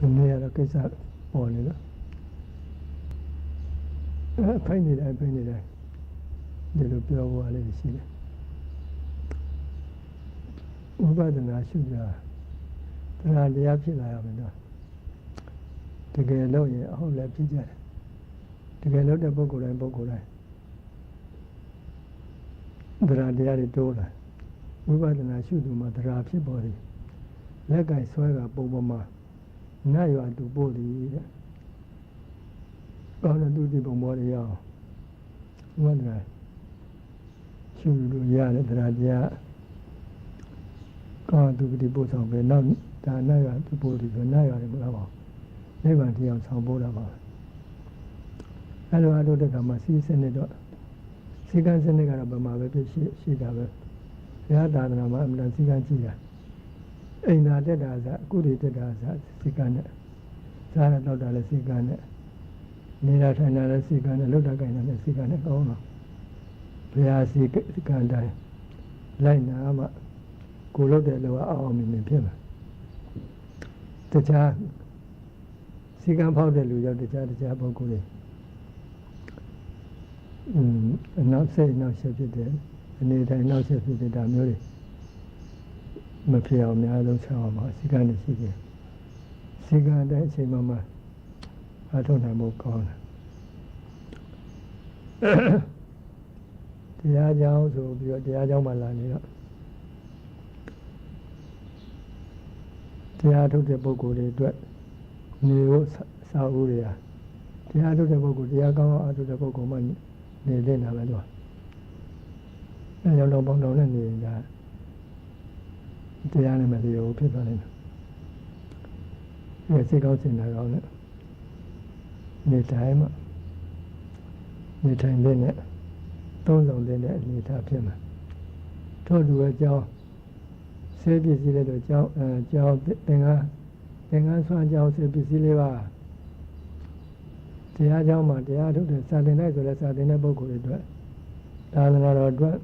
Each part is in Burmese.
နည်းနည်းရတော့ကိစ္စပေါ်နေလို့အဲဖိုင်နေတယ်ဖိုင်နေတယ်ဒီလိုပြောဖို့လေးရှိတယ်ဥပဒနာရှုကြတရားတရားဖြစ်လာရမယ်တော့တကယ်လို့ရင်အဟုတ်လည်းဖြစ်ကြတယ်တကယ်လို့တဲ့ပုဂ္ဂိုလ်တိုင်းပုဂ္ဂိုလ်တိုင်းတရားတရားတွေတိုးလာဝိပဿနာရှုသူမှာတရားဖြစ်ပေါ်တယ်လက်ကင်ဆွဲကပုံပေါ်မှာ နတ်ရွာတူပို့သည်တဲ့ကောင်းတဲ့သူဒီပုံပေါ်တွေရအောင်ဝိပဿနာရှုလို့ရတယ်တရားတရားကောင်းသူဒီပို့ဆောင်ပဲနောက်ဒါနတ်ရွာတူပို့သည်ဆိုနတ်ရွာတွေမလားပါနိဗ္ဗာန်တရားဆောင်ပို့တာပါအဲ့လိုအထုတဲ့ကမှာစီးစနစ်တော့စီကံစနစ်ကတော့ဗမာပဲဖြစ်ရှိရှိတာပဲဘုရားသာသနာမှာအမှန်စီကံကြည့်တာ အိမ်သာတက်တာစအခုတွေတက်တာစစီကံနဲ့စားရတော့တာလည်းစီကံနဲ့နေတာထိုင်တာလည်းစီကံနဲ့လှုပ်တာကြိုင်တာလည်းစီကံနဲ့ကောင်းတော့ဘုရားစီကံတိုင်းလိုက်နာမှကိုလှုပ်တဲ့လောကအောင်အောင်မြင်မြင်ဖြစ်မှာတခြားစီကံဖောက်တဲ့လူရောက်တခြားတခြားပုဂ္ဂိုလ်တွေอืมအနောက်စိတ်နောက်ဆက်ဖြစ်တဲ့အနေတိုင်းနောက်ဆက်ဖြစ်တဲ့ဒါမျိုးတွေ မဖြစ်အောင်အများဆုံးဆောက်အောင်ပါစီကံနေရှိတယ်စီကံတဲ့အချိန်မှမှအထုံနိုင်ဖို့ကောင်းတယ်တရားကြောင်းဆိုပြီးတော့တရားကြောင်းမှလာနေတော့တရားထုတ်တဲ့ပုဂ္ဂိုလ်တွေအတွက်နေဖို့စာအုပ်တွေဟာတရားထုတ်တဲ့ပုဂ္ဂိုလ်တရားကောင်းအောင်အထုတ်တဲ့ပုဂ္ဂိုလ်မှနေလင့်တာပဲတော့အဲကြောင့်တော့ပေါင်းတော်နဲ့နေတာ တရားနဲ့မလျော်ဖြစ်သွားတယ်အဲစိတ်ကောင်းစင်တာကောင်းနဲ့နေတိုင်းမှာနေထိုင်တဲ့နဲ့သုံးဆောင်တဲ့နဲ့အနေထားဖြစ်မှာထို့တူအကြောင်းဆေးပစ္စည်းလေးတို့ကြောင်းအဲကြောင်းသင်္ကန်းသင်္ကန်းဆွမ်းကြောင်းဆေးပစ္စည်းလေးပါတရားကြောင်းမှာတရားထုတ်တဲ့စာသင်တဲ့ဆိုလဲစာသင်တဲ့ပုဂ္ဂိုလ်တွေအတွက်သာသနာတော်အတွက်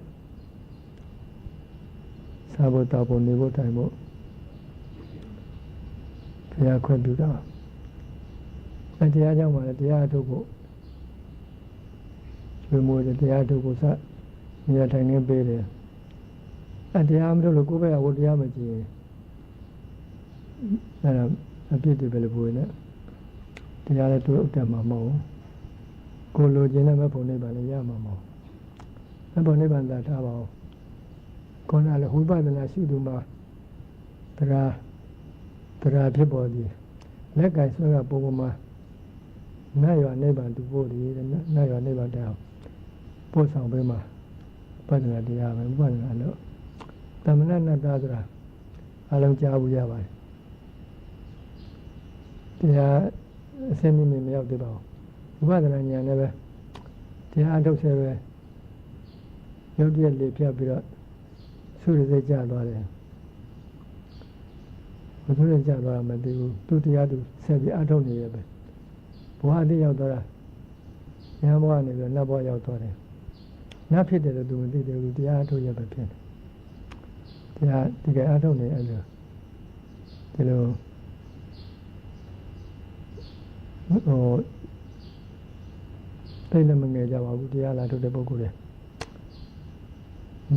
စားဖို့တောက်ဖို့နေဖို့ထိုင်ဖို့ဘုရားခွင့်ပြုတာအဲတရားကြောင့်ပါလေတရားထုတ်ဖို့ကျွေးမွေးတဲ့တရားထုတ်ဖို့စနေရာထိုင်နေပေးတယ်အဲတရားမထုတ်လို့ကိုယ်ပဲဝတရားမကြည့်အဲဒါအပြစ်တွေပဲလို့ပြောနေတရားလည်းတို့ဥတ္တမှာမဟုတ်ကိုလိုချင်တဲ့မဖို့နေပါလေရမှာမဟုတ်မဖို့နေပါသာထားပါဦး ခေါင်းလည်းဝိပဿနာရှိသူမှာတရားတရားဖြစ်ပေါ်သည်လက်ကင်ဆွဲကပုံပေါ်မှာနတ်ရွာနိဗ္ဗာန်သူပို့သည်နတ်ရွာနိဗ္ဗာန်တရားပို့ဆောင်ပေးမှာပဒနာတရားပဲပဒနာလို့တမဏနတ္တဆိုတာအလုံးကြားဘူးရပါတယ်တရားအစင်းမြင့်မရောက်သေးပါဘူးဝိပဿနာဉာဏ်လည်းပဲတရားအထုတ်ဆဲပဲရုပ်တရက်လေးဖြတ်ပြီးတော့ ဆုရစိတ်ကြသွားတယ်ဘုသူရကြသွားမှမသိဘူးသူတရားသူဆက်ပြီးအထုတ်နေရပဲဘဝအတိရောက်သွားတာဉာဏ်ဘဝနေပြီးနတ်ဘဝရောက်သွားတယ်နတ်ဖြစ်တယ်လို့သူမသိတယ်ဘူးတရားအထုတ်ရပဲဖြစ်တယ်တရားတကယ်အထုတ်နေအဲ့လိုဒီလိုဟိုတိတ်လည်းမငယ်ကြပါဘူးတရားလာထုတ်တဲ့ပုဂ္ဂိုလ်တွေ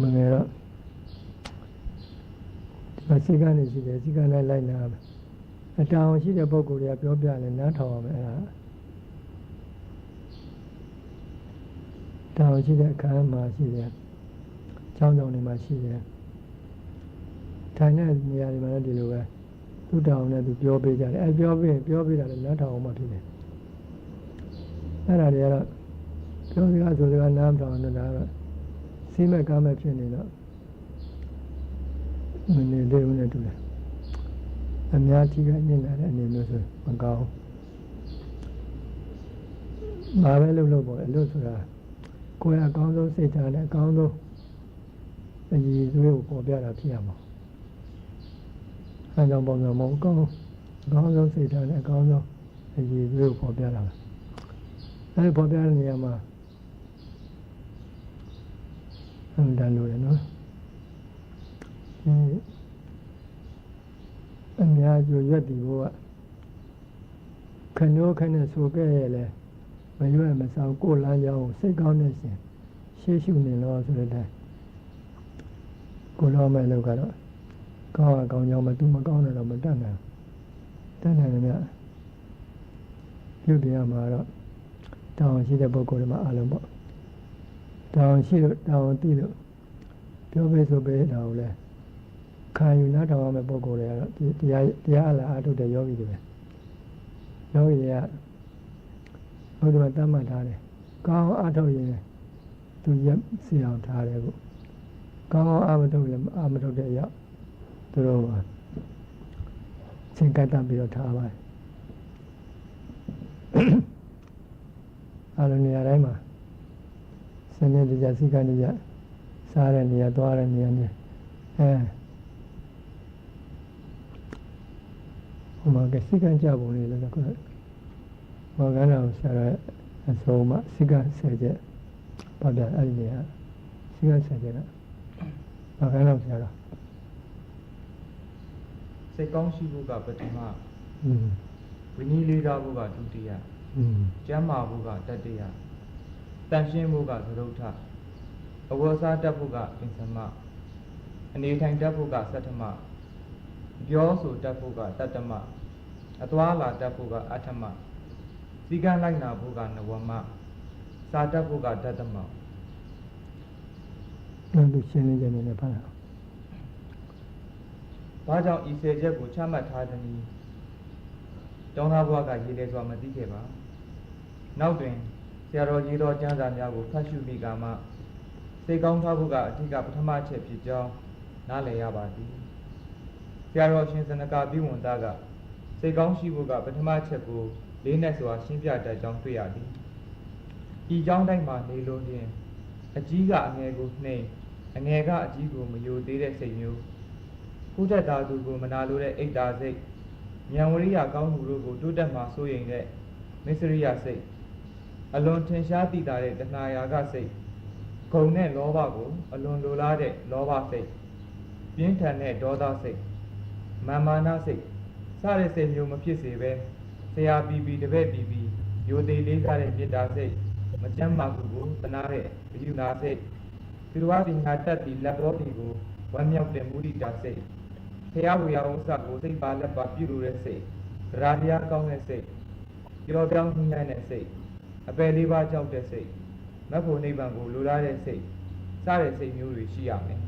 မငယ်တော့ဒီ စိတ်ကနေရှိတယ်စိတ်ကလည်းလိုက်နာအတောင်ရှိတဲ့ပုဂ္ဂိုလ်တွေကပြောပြလဲနားထောင်အောင်အဲ့ဒါတောင်ရှိတဲ့အခန်းမှာရှိတယ်ချောင်းချောင်းတွေမှာရှိတယ်ထိုင်တဲ့နေရာတွေမှာလည်းဒီလိုပဲသူ့တောင်နဲ့သူပြောပေးကြတယ်အဲပြောပေးပြောပေးတာလည်းနားထောင်အောင်မှဖြစ်တယ်အဲ့ဒါတွေကတော့ပြောစကားဆိုစကားနားမထောင်တော့ဒါတော့စီးမဲ့ကားမဲ့ဖြစ်နေတော့ မနေသေးဘူးနဲ့တူတယ်အများကြီးကညင်လာတဲ့အနေမျိုးဆိုမကောင်းဘာပဲလုပ်လို့ပေါ့အလုပ်ဆိုတာကိုယ်အကောင်းဆုံးစိတ်ထားနဲ့အကောင်းဆုံးအည်သွေးကိုပေါ်ပြတာဖြစ်ရမှာအဲကြောင့်ပုံစံမဟုတ်ကောင်းအကောင်းဆုံးစိတ်ထားနဲ့အကောင်းဆုံးအည်သွေးကိုပေါ်ပြတာအဲဒီပေါ်ပြတဲ့နေရာမှာအမှန်တန်လို့ရနော် အများကျိုးရွက်တည်ဖို့ကခဏိုးခနဲ့ဆိုခဲ့ရလေမရွယ်မဆောင်ကိုယ်လမ်းကြောင်းကိုစိတ်ကောင်းနေစဉ်ရှေ့ရှုနေလို့ဆိုတဲ့တိုင်းကိုလောမဲ့လောက်ကတော့ကောင်းအောင်ကောင်းကြောင်းမသူမကောင်းတယ်တော့မတတ်နိုင်ဘူးတတ်နိုင်တယ်မြတ်ပြုပြရမှာတော့တောင်းရှိတဲ့ပုဂ္ဂိုလ်တွေမှာအလုံးပေါ့တောင်းရှိလို့တောင်းသိလို့ပြောပေးဆိုပေးတာကိုလည်း ခံယူနားထောင်ရမယ့်ပုဂ္ဂိုလ်တွေကတော့ဒီတရားတရားအလားအထုတ်တဲ့ယောဂီတွေပဲယောဂီတွေကဘုရားတတ်မှတ်ထားတယ်ကောင်းအောင်အထုတ်ရင်သူရက်စီအောင်ထားတယ်ကိုကောင်းအောင်အမထုတ်ရင်အမထုတ်တဲ့အရာသူတို့ကသင်္ကတ္တပြီးတော့ထားပါတယ်အားလုံးနေရာတိုင်းမှာစနေတကြစိကနေကြစားတဲ့နေရာသွားတဲ့နေရာနေအဲဟို မှာကစိကံကြပုံလေးလည်းခုနမောကန္တာကိုဆရာအဆုံးမစိကံဆယ်ချက်ဘာပြအဲ့ဒီကစိကံဆယ်ချက်ကမောကန္တာဆရာကစိတ်ကောင်းရှိဖို့ကပထမဝိနည်းလေးစားဖို့ကဒုတိယကျမ်းမာဖို့ကတတိယတန်ရှင်းဖို့ကသရုပ်ထအဝေါ်စားတတ်ဖို့ကပင်စမအနေထိုင်တတ်ဖို့ကသတ္တမပြောဆိုတတ်ဖို့ကတတ္တမ အသွားလာတက်ဖို့ကအဋ္ဌမစီကံလိုက်နာဖို့ကနဝမစာတက်ဖို့ကတတ္တမအဲ့လိုရှင်းနေကြနေတယ်ဖတ်တာဘာကြောင့်ဤဆယ်ချက်ကိုချမှတ်ထားသနည်းတောင်းသားဘဝကရေးတယ်ဆိုတာမသိခဲ့ပါနောက်တွင်ဆရာတော်ရေးတော်ကျမ်းစာများကိုဖတ်ရှုပြီးကမှစိတ်ကောင်းထားဖို့ကအဓိကပထမချက်ဖြစ်ကြောင်းနားလည်ရပါသည်ဆရာတော်ရှင်စနကပိဝန္တက စိတ်ကောင်းရှိဖို့ကပထမချက်ကိုလေးနဲ့စွာရှင်းပြတတ်ကြောင်းတွေ့ရသည်ဤကြောင်းတိုင်းမှာနေလို့ဖြင့်အကြီးကအငယ်ကိုနှိမ်အငယ်ကအကြီးကိုမယိုသေးတဲ့စိတ်မျိုးကုသတာသူကိုမနာလိုတဲ့အိတ်တာစိတ်ဉာဏ်ဝရိယကောင်းမှုတို့ကိုတိုးတက်မှစိုးရိမ်တဲ့မစ္စရိယစိတ်အလွန်ထင်ရှားသိတာတဲ့တဏှာယာကစိတ်ဂုံနဲ့လောဘကိုအလွန်လိုလားတဲ့လောဘစိတ်ပြင်းထန်တဲ့ဒေါသစိတ်မာမာနစိတ် စတဲ့စိတ်မျိုးမဖြစ်စေပဲဆရာပီပီတပည့်ပီပီယိုသေးလေးစားတဲ့မေတ္တာစိတ်မကြမ်းမာမှုကိုတနာတဲ့ဝိယူနာစိတ်သူတော်ဘာပညာတတ်ပြီးလက်တော်ပီကိုဝမ်းမြောက်တဲ့မုဒိတာစိတ်ဖះဝေယဥစ္စာကိုစိတ်ပါလက်ပါပြုလို့တဲ့စိတ်ဗရာတရားကောင်းတဲ့စိတ်ကြောပြောင်းညှိနှိုင်းတဲ့စိတ်အပယ်လေးပါးကြောက်တဲ့စိတ်မတ်ဖို့နိဗ္ဗာန်ကိုလိုလားတဲ့စိတ်စတဲ့စိတ်မျိုးတွေရှိရမယ်